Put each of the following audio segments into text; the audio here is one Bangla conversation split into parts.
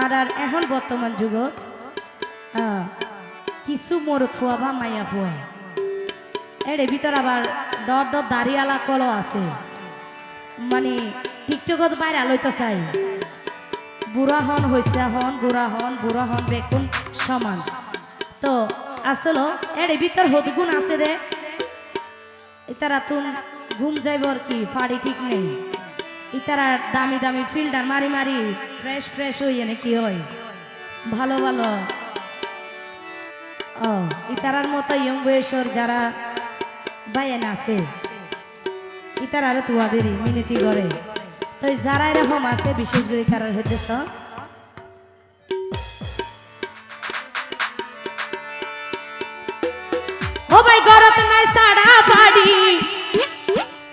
আর আর এখন বর্তমান যুগত কিছু মোর ফুয়া বা মাইয়া ফুয়া এর ভিতর আবার ডর ডর দাড়িয়ালা কলও আছে। মানে টিকটকত বাইরে আলোইতে চাই বুড়া হন হইসা হন বুড়া হন বুড়া হন, বেকুন, সমান। তো আসলো এর ভিতর হদগুণ আছে রে ইতারা তুন ঘুম যাইব আর কি ফাড়ি ঠিক নেই। ইতারা দামি দামি ফিল্টার মারি মারি ফ্রেশ ফ্রেশ হইয়ে নাকি হয়? ভালো ভালো। ও, ইতারার মতো ইয়ং বয়সর যারা বাইন আছে ইতারারে তুয়াদেরই মিনতি করে। তো যারা এরকম আছে, বিশেষ করে তারা হইতেছ ও ভাই, ঘরত নাই সাড়া ফাড়ি।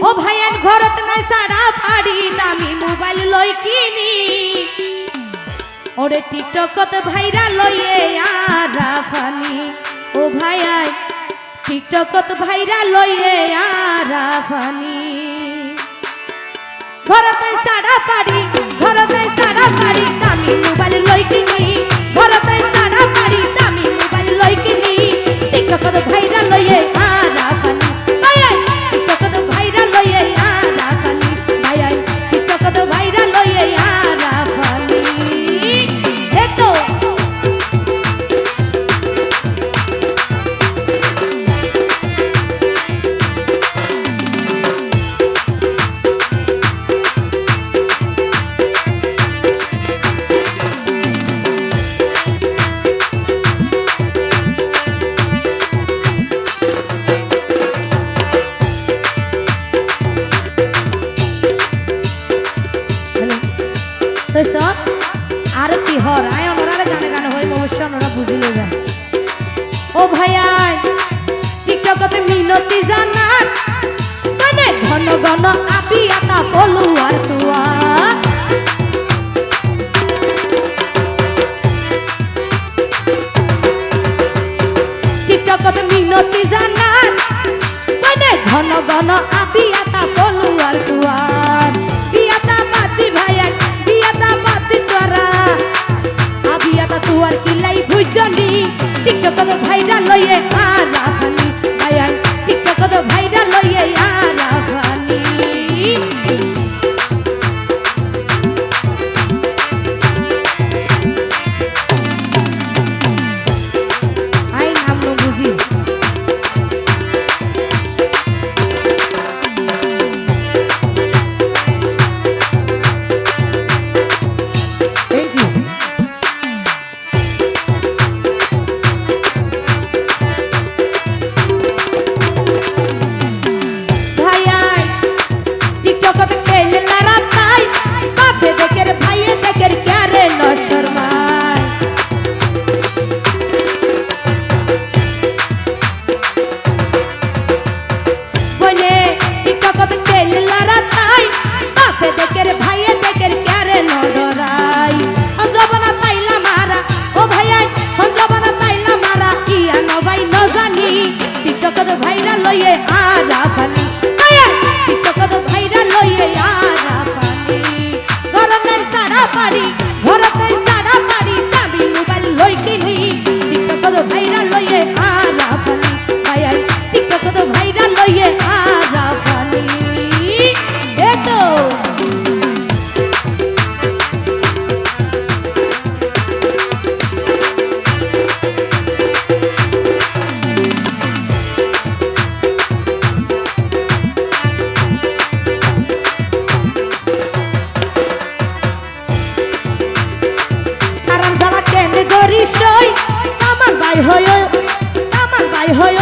ও ভাইয়ান, ঘরত নাই সাড়া ফাড়ি। দামি মোবাইল লই কিনি। ওরে টিকটকত ভাইরা লইয়ে আরা ফানি ও ভাইয়াই, টিকটকত ভাইরা লইয়ে আরা ফানি ঘরতে সাড়া পাড়ি ঘরতে সাড়া পাড়ি দামি মোবাইল লই কিনি আর কি হর? আয় অনরারে গানে গানে হই বুঝিলে যান ও ভাইয়াই টিকটকতে মিনতি জানার। মানে ঘন ঘন আপি আতা ফলোয়ার তুয়া। টিকটকতে মিনতি জানার। মানে ঘন ঘন আপি আতা ফলোয়ার তুয়ার ভাইরা লইয়ে আরা যারা কেন গরি সই। আমার ভাই হয় আমার ভাই হয়